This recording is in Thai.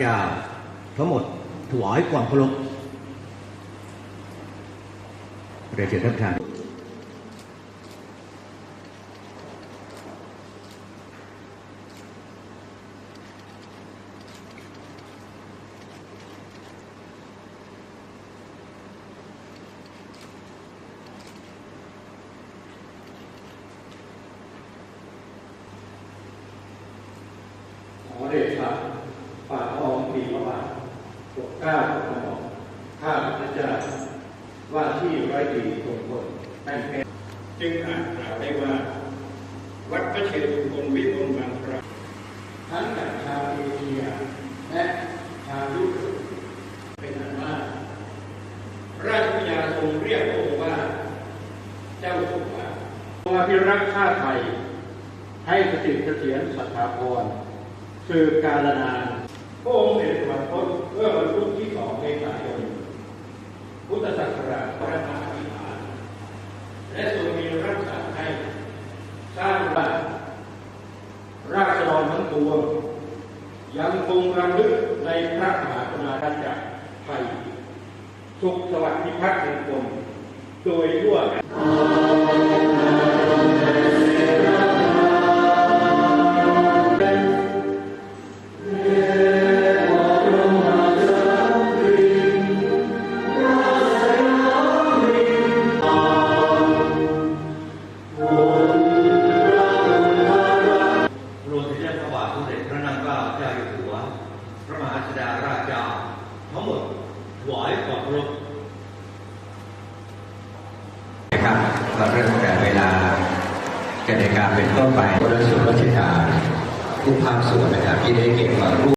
เจ้าทั้งหมดถวายความเคารพเรียนเชิญท่านประธานขอเดชะ ปีพระบาทปกเกล้ากกระหมอมข้าพระเจ้าว่าที่ร้อยตีทรงพลแป้นเพชรจึงอาจกล่าวได้ว่า วัดพระเชตุพนวิมลบางพระทั้งจากชาวเอเชียและชาวยุโรปเป็นอันมากราชวิญญาทรงเรียกพระองค์ว่า เจ้าสุภาทรงอภิรักษ์ชาติไทยให้สถิตเสถียรสัทธาพรสืบกาลนานพระองค์เสด็จสวรรคตเมื่อวันพุธที่สองเมษายนพุทธศักราชพระมหาวิหารและทรงมีรักษาให้สร้างบ้านราษฎรทั้ง ปวงยังคงรำลึกในพระมหากรุณาธิคุณไทยสุขสวัสดิพัฒน์แห่งกลมโดยทั่วกันาชนดาราชา ทั้งหมดถวายความเคารพนะครับก็เริ่มแต่เวลาเกิดเหตุการเป็นต้นไปโดยส่วนราชการผู้ภาคส่วนนะครับที่ได้เก็บมาร่วม